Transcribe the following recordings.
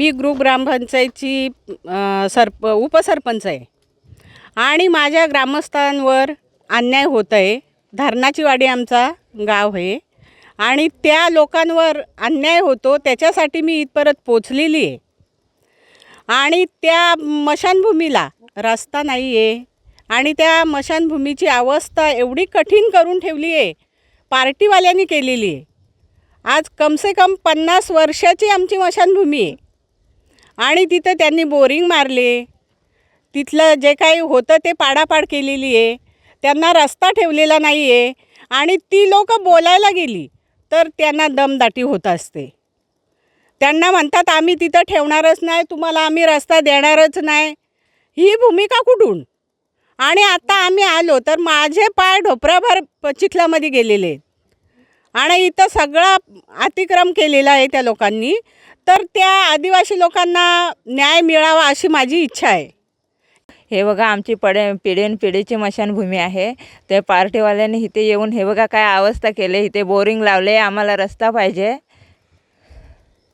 मी group ग्रामपंचायतची सरप उपसरपंच आहे. आणि माझ्या ग्रामस्थांवर अन्याय होत आहे. धरणाची वाडी आमचा गाव आहे. आणि त्या लोकांवर अन्याय होतो त्याच्यासाठी मी इथपर्यंत पोचलेली आहे. आणि त्या मशानभूमीला रस्ता नाही आहे आणि त्या मशानभूमीची अवस्था एवढी कठीण करून ठेवली आहे. पार्टीवाल्यांनी केलेली आहे. आज कमसे कम पन्नास वर्षाची आमची मशानभूमी आहे. आणि तिथं त्यांनी बोरिंग मारले. तिथलं जे काही होतं ते पाडापाड केलेली आहे. त्यांना रस्ता ठेवलेला नाही आहे आणि ती लोक बोलायला गेली तर त्यांना दमदाटी होत असते. त्यांना म्हणतात आम्ही तिथं ठेवणारच नाही तुम्हाला आम्ही रस्ता देणारच नाही. ही भूमिका कुठून? आणि आता आम्ही आलो तर माझे पाय ढोपराभर प- चिखलामध्ये गेलेले. आहेत आणि इथं सगळा अतिक्रम केलेला आहे त्या लोकांनी. तर त्या आदिवासी लोकांना न्याय मिळावा अशी माझी इच्छा आहे. हे बघा आमची पडे पिढीन पिढीची मशानभूमी आहे. ते पार्टीवाल्यांनी इथे येऊन हे बघा काय अवस्था केली. इथे बोरिंग लावले आम्हाला रस्ता पाहिजे.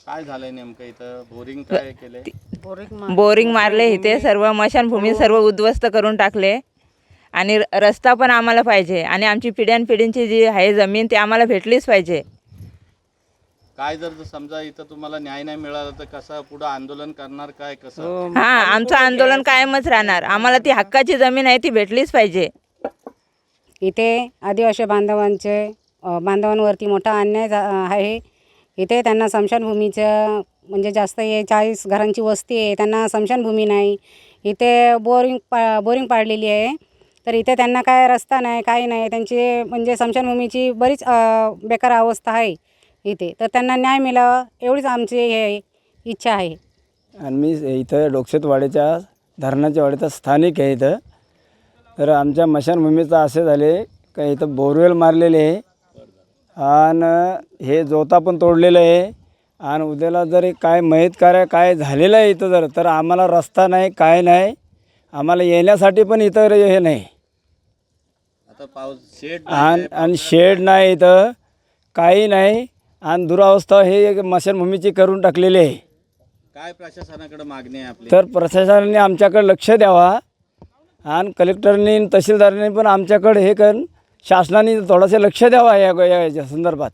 काय झालंय नेमकं इथं? बोरिंग काय केलंय? बोरिंग मारले. इथे सर्व मशानभूमी सर्व उद्ध्वस्त करून टाकले. आणि र- रस्ता पण आम्हाला पाहिजे. आणि आमची पिढ्यान पिढींची जी आहे जमीन ती आम्हाला भेटलीच पाहिजे. काय जर समजा इथं तुम्हाला न्याय नाही मिळाला तर कसं पुढं आंदोलन करणार काय कसं? हां आमचं आंदोलन कायमच राहणार. आम्हाला ती हक्काची जमीन आहे ती भेटलीच पाहिजे. इथे आदिवासी बांधवांचे अ, बांधवांवरती मोठा अन्याय झा आहे. इथे त्यांना स्मशानभूमीचं म्हणजे जास्त हे चाळीस घरांची वस्ती आहे त्यांना स्मशानभूमी नाही. इथे बोरिंग पा बोरिंग पाडलेली आहे. तर इथे त्यांना काय रस्ता नाही काही नाही त्यांची म्हणजे स्मशानभूमीची बरीच अ, बेकार अवस्था आहे. इथे. तर त्यांना न्याय मिळावा एवढीच आमची हे इच्छा आहे. आणि मी इथं डोकशेतवाडीच्या धरणाच्या वाडीचा स्थानिक आहे इथं. तर आमच्या मशानभूमीचं असे झाले का इथं बोरवेल मारलेले आहे. आणि हे जोता पण तोडलेलं आहे. आणि उद्याला जर काय मयत कार्य काय झालेलं आहे इथं जर तर आम्हाला रस्ता नाही काय नाही. आम्हाला येण्यासाठी पण इथं हे नाही. आता पाऊस शेड आणि आणि शेड नाही इथं. काही नाही. आणि दुरावस्था हे मशानभूमीची करून टाकलेली आहे. काय प्रशासनाकडे मागणी आहे आपली? तर प्रशासनाने आमच्याकडे लक्ष द्यावा आणि कलेक्टरनी तहसीलदारांनी पण आमच्याकडे हे कर शासनाने थोडंसं लक्ष द्यावा या या याच्या संदर्भात.